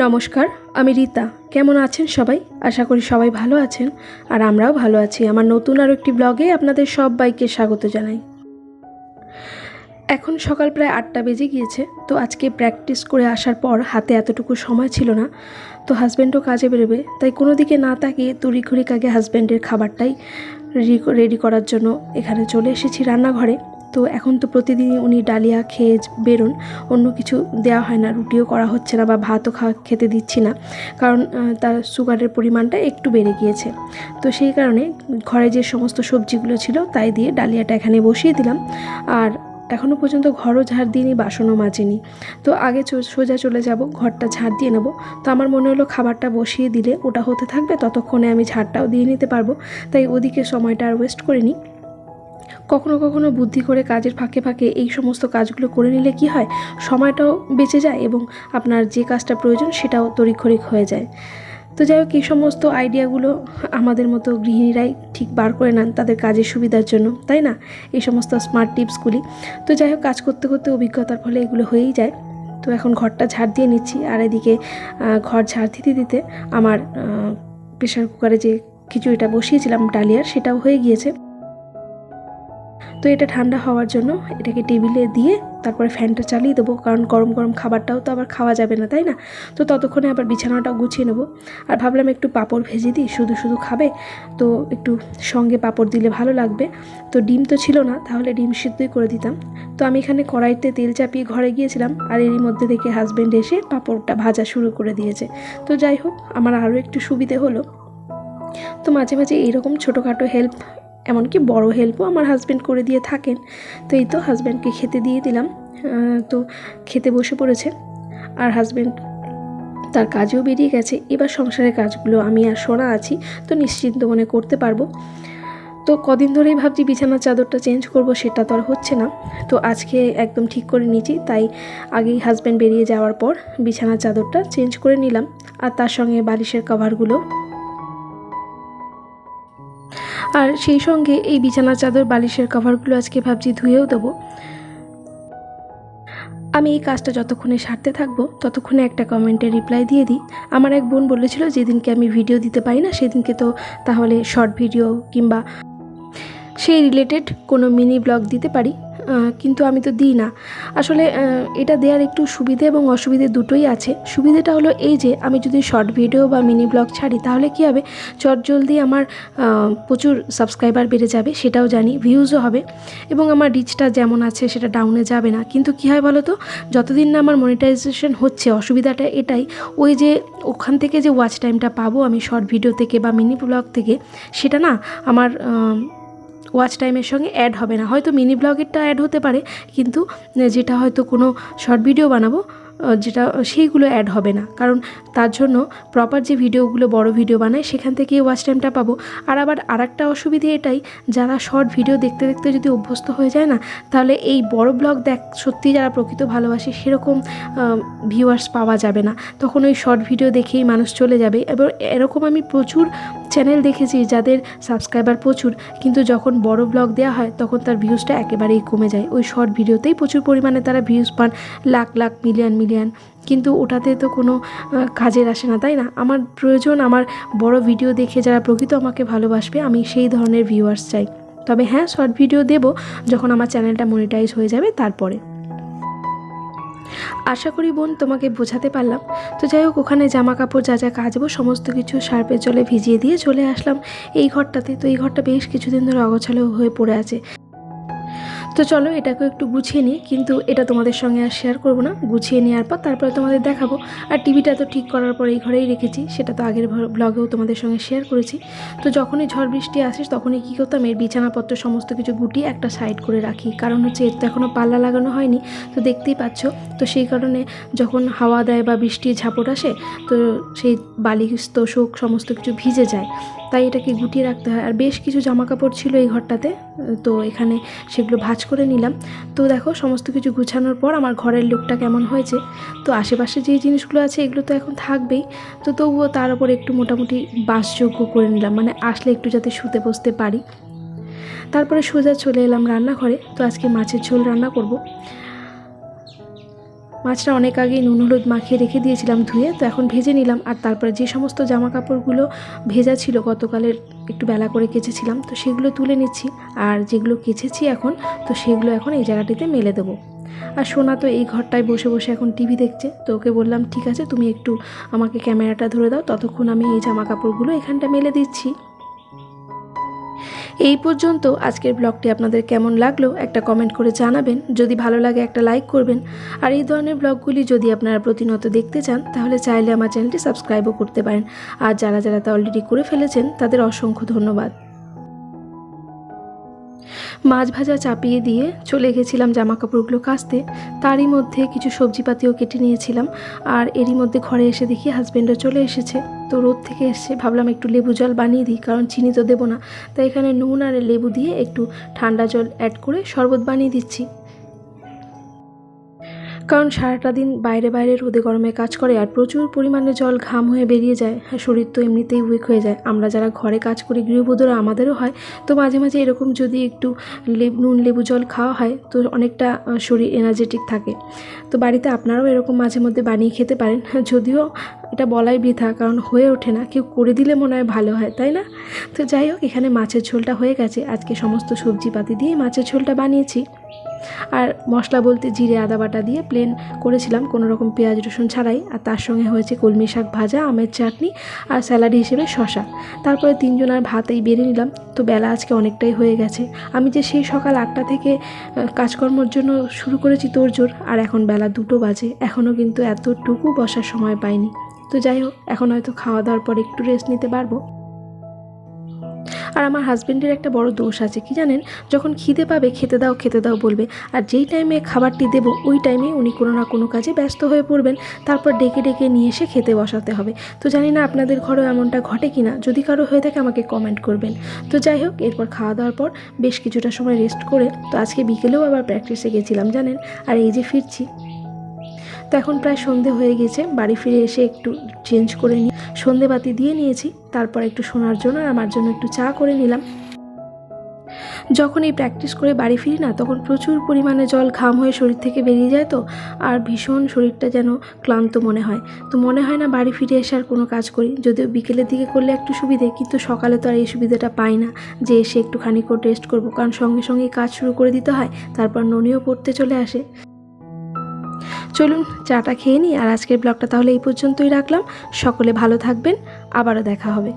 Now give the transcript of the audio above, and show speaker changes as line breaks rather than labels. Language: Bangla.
নমস্কার, আমি রীতা। কেমন আছেন সবাই? আশা করি সবাই ভালো আছেন, আর আমরাও ভালো আছি। আমার নতুন আরও একটি ব্লগে আপনাদের সবাইকে স্বাগত জানাই। এখন সকাল প্রায় আটটা বেজে গিয়েছে, তো আজকে প্র্যাকটিস করে আসার পর হাতে এতটুকু সময় ছিল না, তো হাজব্যান্ডও কাজে বেরোবে, তাই কোনো দিকে না তাকিয়ে তড়িঘড়ি আগে হাজব্যান্ডের খাবারটাই রেডি করার জন্য এখানে চলে এসেছি রান্নাঘরে। তো এখন তো প্রতিদিনই উনি ডালিয়া খেয়ে বেরোন, অন্য কিছু দেওয়া হয় না, রুটিও করা হচ্ছে না বা ভাতও খাওয়া খেতে দিচ্ছি না, কারণ তার সুগারের পরিমাণটা একটু বেড়ে গিয়েছে। তো সেই কারণে ঘরে যে সমস্ত সবজিগুলো ছিল তাই দিয়ে ডালিয়াটা এখানে বসিয়ে দিলাম, আর এখনও পর্যন্ত ঘরও ঝাড় দিইনি, বাসনও মাজেনি। তো আগে সোজা চলে যাব, ঘরটা ঝাড় দিয়ে নেব। তো আমার মনে হলো খাবারটা বসিয়ে দিলে ওটা হতে থাকবে, ততক্ষণে আমি ঝাড়টাও দিয়ে নিতে পারব, তাই ওদিকে সময়টা আর ওয়েস্ট করিনি। কখনো কখনো বুদ্ধি করে কাজের ফাঁকে ফাঁকে এই সমস্ত কাজগুলো করে নিলে কি হয়? সময়টাও বেঁচে যায় এবং আপনার যে কাজটা প্রয়োজন সেটাও তড়িঘড়িক হয়ে যায়। তো যাই হোক, এই সমস্ত আইডিয়াগুলো আমাদের মতো গৃহিণীরাই ঠিক বার করে নেন তাদের কাজের সুবিধার জন্য, তাই না? এই সমস্ত স্মার্ট টিপসগুলি তো যাই হোক, কাজ করতে করতে অভিজ্ঞতার ফলে এগুলো হয়েই যায়। তো এখন ঘরটা ঝাড় দিয়ে নিচ্ছি আর এদিকে ঘর ঝাড় দিতে দিতে আমার প্রেশার কুকারে যে খিচুড়িটা বসিয়েছিলাম ডালিয়ার, সেটাও হয়ে গিয়েছে। তো এটা ঠান্ডা হওয়ার জন্য এটাকে টেবিলে দিয়ে তারপরে ফ্যানটা চালিয়ে দেবো। কারণ গরম গরম খাবারটাও তো আবার খাওয়া যাবে না, তাই না? তো ততক্ষণে আবার বিছানাটাও গুছিয়ে নেব। আর ভাবলাম একটু পাঁপড় ভেজে দিই, শুধু শুধু খাবে। তো একটু সঙ্গে পাঁপড় দিলে ভালো লাগবে। তো ডিম তো ছিল না, তাহলে ডিম সিদ্ধই করে দিতাম। তো আমি এখানে কড়াইতে তেল চাপিয়ে ঘরে গিয়েছিলাম, আর এরই মধ্যে দেখে হাজব্যান্ড এসে পাঁপড়টা ভাজা শুরু করে দিয়েছে। তো যাই হোক, আমার আরও একটু সুবিধে হলো। তো মাঝে মাঝে এইরকম ছোটোখাটো হেল্প এমনকি বড় হেল্পও আমার হাজব্যান্ড করে দিয়ে থাকেন। তো এই তো হাজব্যান্ডকে খেতে দিয়ে দিলাম। তো খেতে বসে পড়েছে। আর হাজব্যান্ড তার কাজেও বেরিয়ে গেছে। এবার সংসারের কাজগুলো আমি আর সোনা আছি, তো নিশ্চিন্ত মনে করতে পারব। তো কদিন ধরেই ভাবছি বিছানার চাদরটা চেঞ্জ করব, সেটা তো আর হচ্ছে না। তো আজকে একদম ঠিক করে নিয়েছি, তাই আগেই হাজব্যান্ড বেরিয়ে যাওয়ার পর বিছানার চাদরটা চেঞ্জ করে নিলাম। আর তার সঙ্গে বালিশের কভারগুলো আর সেই সঙ্গে এই বিছানার চাদর বালিশের কভারগুলো আজকে ভাবছি ধুয়েও দেবো। আমি এই কাজটা যতক্ষণে সারতে থাকব, ততক্ষণে একটা কমেন্টে রিপ্লাই দিয়ে দিই। আমার এক বোন বলেছিল, যেদিনকে আমি ভিডিও দিতে পারি না, সেদিনকে তো তাহলে শর্ট ভিডিও কিংবা সেই রিলেটেড কোনো মিনি ব্লগ দিতে পারি। কিন্তু আমি তো দিই না। আসলে এটা দেওয়ার একটু সুবিধে এবং অসুবিধে দুটোই আছে। সুবিধেটা হলো এই যে, আমি যদি শর্ট ভিডিও বা মিনি ব্লগ ছাড়ি, তাহলে কী হবে? চটজলদি আমার প্রচুর সাবস্ক্রাইবার বেড়ে যাবে, সেটাও জানি ভিউজও হবে। এবং আমার রিচটা যেমন আছে, সেটা ডাউনে যাবে না। কিন্তু কী হয় বলো তো? যতদিন না আমার মনিটাইজেশন হচ্ছে, অসুবিধাটা এটাই, ওই যে, ওখান থেকে যে ওয়াচ টাইমটা পাবো আমি শর্ট ভিডিও থেকে বা মিনি ব্লগ থেকে, সেটা না আমার ওয়াচ টাইমের সঙ্গে অ্যাড হবে না। হয়তো মিনি ব্লগেরটা অ্যাড হতে পারে, কিন্তু যেটা হয়তো কোনো শর্ট ভিডিও বানাবো যেটা সেইগুলো অ্যাড হবে না। কারণ তার জন্য প্রপার যে ভিডিওগুলো বড় ভিডিও বানায়, সেখান থেকে ওয়াচ টাইমটা পাবো। আর আবার আরেকটা অসুবিধে এটাই, যারা শর্ট ভিডিও দেখতে দেখতে যদি অভ্যস্ত হয়ে যায় না, তাহলে এই বড় ব্লগ দেখ, সত্যি যারা প্রকৃত ভালোবাসে, সেরকম ভিউয়ার্স পাওয়া যাবে না। তখন ওই শর্ট ভিডিও দেখেই মানুষ চলে যাবে। এবার এরকম আমি প্রচুর চ্যানেল দেখেছি যাদের সাবস্ক্রাইবার প্রচুর, কিন্তু যখন বড় ব্লগ দেওয়া হয়, তখন তার ভিউজটা একেবারেই কমে যায়। ওই শর্ট ভিডিওতেই প্রচুর পরিমাণে তারা ভিউজ পান, লাখ লাখ মিলিয়ন মিলিয়ন কিন্তু ওটাতে তো কোনো কাজের আসে না, তাই না? আমার প্রয়োজন, আমার বড় ভিডিও দেখে যারা প্রকৃত আমাকে ভালোবাসবে, আমি সেই ধরনের ভিউয়ার্স চাই। তবে হ্যাঁ শর্ট ভিডিও দেব যখন আমার চ্যানেলটা মনিটাইজ হয়ে যাবে তারপরে। আশা করি বোন, তোমাকে বোঝাতে পারলাম। তো যাই হোক, ওখানে জামা কাপড় যা যা কাচবো, সমস্ত কিছু সার্পের জলে ভিজিয়ে দিয়ে চলে আসলাম এই ঘরটাতে। তো এই ঘরটা বেশ কিছুদিন ধরে অগোছালো হয়ে পড়ে আছে। তো চলো এটাকে একটু গুছিয়ে নিই, কিন্তু এটা তোমাদের সঙ্গে আর শেয়ার করব না। গুছিয়ে নেওয়ার পর তারপরে তোমাদের দেখাবো। আর টিভিটা তো ঠিক করার পর এই ঘরেই রেখেছি, সেটা তো আগের ব্লগেও তোমাদের সঙ্গে শেয়ার করেছি। তো যখনই ঝড় বৃষ্টি আসিস তখনই কী করতাম, এর বিছানাপত্র সমস্ত কিছু গুটিয়ে একটা সাইড করে রাখি। কারণ হচ্ছে, এর তো এখনও পাল্লা লাগানো হয়নি, তো দেখতেই পাচ্ছ। তো সেই কারণে যখন হাওয়া দেয় বা বৃষ্টির ঝাপট আসে, তো সেই বালি তোষক সমস্ত কিছু ভিজে যায়। তাই এটাকে গুটিয়ে রাখতে হয়। আর বেশ কিছু জামা কাপড় ছিল এই ঘরটাতে, তো এখানে সেগুলো ভাজ করে নিলাম। তো দেখো, সমস্ত কিছু গুছানোর পর আমার ঘরের লুকটা কেমন হয়েছে। তো আশেপাশে যে জিনিসগুলো আছে, এগুলো তো এখন থাকবেই। তো তবুও তার উপর একটু মোটামুটি বাসযোগ্য করে নিলাম মানে আসলে একটু যাতে শুতে বসতে পারি। তারপরে সোজা চলে এলাম রান্নাঘরে। তো আজকে মাছের ঝোল রান্না করব। মাছটা অনেক আগেই নুন, হলুদ মাখিয়ে রেখে দিয়েছিলাম ধুয়ে, তো এখন ভেজে নিলাম। আর তারপরে যে সমস্ত জামা কাপড়গুলো ভেজা ছিল, গতকালের একটু বেলা করে কেচেছিলাম, তো সেগুলো তুলে নিচ্ছি। আর যেগুলো কেচেছি এখন, তো সেগুলো এখন এই জায়গাটিতে মেলে দেবো। আর সোনা তো এই ঘরটায় বসে বসে এখন টিভি দেখছে, তো ওকে বললাম, ঠিক আছে, তুমি একটু আমাকে ক্যামেরাটা ধরে দাও, ততক্ষণ আমি এই জামা কাপড়গুলো এখানটা মেলে দিচ্ছি। এই পর্যন্ত আজকের ব্লগটি আপনাদের কেমন লাগল একটা কমেন্ট করে জানাবেন। যদি ভালো লাগে একটা লাইক করবেন। আর এই ধরনের ব্লগগুলি যদি আপনারা প্রতিনিয়ত দেখতে চান, তাহলে চাইলে আমার চ্যানেলটি সাবস্ক্রাইবও করতে পারেন। আর যারা যারা তা অলরেডি করে ফেলেছেন, তাদের অসংখ্য ধন্যবাদ। মাছ ভাজা চাপিয়ে দিয়ে চলে গেছিলাম জামা কাপড়গুলো কাচতে। তারই মধ্যে কিছু সবজিপাতিও কেটে নিয়েছিলাম আর এরই মধ্যে ঘরে এসে দেখি হাজব্যান্ডও চলে এসেছে। তো রোদ থেকে এসে ভাবলাম একটু লেবু জল বানিয়ে দিই, কারণ চিনি তো দেবো না। তাই এখানে নুন আর লেবু দিয়ে একটু ঠান্ডা জল অ্যাড করে শরবত বানিয়ে দিচ্ছি। কারণ সারাটা দিন বাইরে বাইরে রোদে গরমে কাজ করে আর প্রচুর পরিমাণে জল ঘাম হয়ে বেরিয়ে যায়। হ্যাঁ, শরীর তো এমনিতেই উইক হয়ে যায়। আমরা যারা ঘরে কাজ করি গৃহবধূরা আমাদেরও হয়। তো মাঝে মাঝে এরকম যদি একটু লেবু নুন লেবু জল খাওয়া হয় তো অনেকটা শরীর এনার্জেটিক থাকে। তো বাড়িতে আপনারাও এরকম মাঝে মধ্যে বানিয়ে খেতে পারেন। হ্যাঁ, যদিও এটা বলাই বৃথা কারণ হয়ে ওঠে না। কেউ করে দিলে মনে হয় ভালো হয় তাই না? তো যাই হোক এখানে মাছের ঝোলটা হয়ে গেছে। আজকে সমস্ত সবজিপাতি দিয়ে মাছের ঝোলটা বানিয়েছি। আর মশলা বলতে জিরে, আদা বাটা দিয়ে প্লেন করেছিলাম, কোনো রকম পেঁয়াজ, রসুন ছাড়াই। আর তার সঙ্গে হয়েছে কলমি শাক ভাজা, আমের চাটনি আর স্যালাড হিসেবে শশা তারপরে তিনজন আর ভাতেই বেড়ে নিলাম। তো বেলা আজকে অনেকটাই হয়ে গেছে। আমি যে সেই সকাল আটটা থেকে কাজকর্মর জন্য শুরু করেছি তোড়জোড় আর এখন বেলা দুটো বাজে। এখনও কিন্তু এতটুকু বসার সময় পাইনি। তো যাই হোক, এখন হয়তো খাওয়া দাওয়ার পর একটু রেস্ট নিতে পারব। আর আমার হাজব্যান্ডের একটা বড় দোষ আছে, কি জানেন? যখন খিদে পাবে, খেতে দাও খেতে দাও বলবে। আর যেই টাইমে খাবারটি দেবো, ওই টাইমে উনি কোনো না কোনো কাজে ব্যস্ত হয়ে পড়বেন। তারপর ডেকে ডেকে নিয়ে এসে খেতে বসাতে হবে। তো জানি না আপনাদের ঘরেও এমনটা ঘটে কি না যদি কারও হয়ে থাকে, আমাকে কমেন্ট করবেন। তো যাই হোক, এরপর খাওয়া দাওয়ার পর বেশ কিছুটা সময় রেস্ট করে, তো আজকে বিকেলেও আবার প্র্যাকটিসে গেছিলাম, জানেন? আর এই যে ফিরছি তো এখন প্রায় সন্ধে হয়ে গেছে, বাড়ি ফিরে এসে একটু চেঞ্জ করে নিই। সন্ধে বাতি দিয়ে নিয়েছি, তারপর একটু শোনার জন্য আর আমার জন্য একটু চা করে নিলাম। যখন এই প্র্যাকটিস করে বাড়ি ফিরি না, তখন প্রচুর পরিমাণে জল ঘাম হয়ে শরীর থেকে বেরিয়ে যায় তো, আর ভীষণ শরীরটা যেন ক্লান্ত মনে হয়। তো মনে হয় না বাড়ি ফিরে এসে আর কোনো কাজ করি। যদিও বিকেলের দিকে করলে একটু সুবিধে, কিন্তু সকালে তো আর এই সুবিধাটা পাই না যে এসে একটুখানি করে রেস্ট করব। কারণ সঙ্গে সঙ্গেই কাজ শুরু করে দিতে হয়, তারপর ননিও পড়তে চলে আসে। চলুন চাটা খেয়ে নিই, আর আজকের ব্লগটা তাহলে এই পর্যন্তই রাখলাম। সকলে ভালো থাকবেন, আবারও দেখা হবে।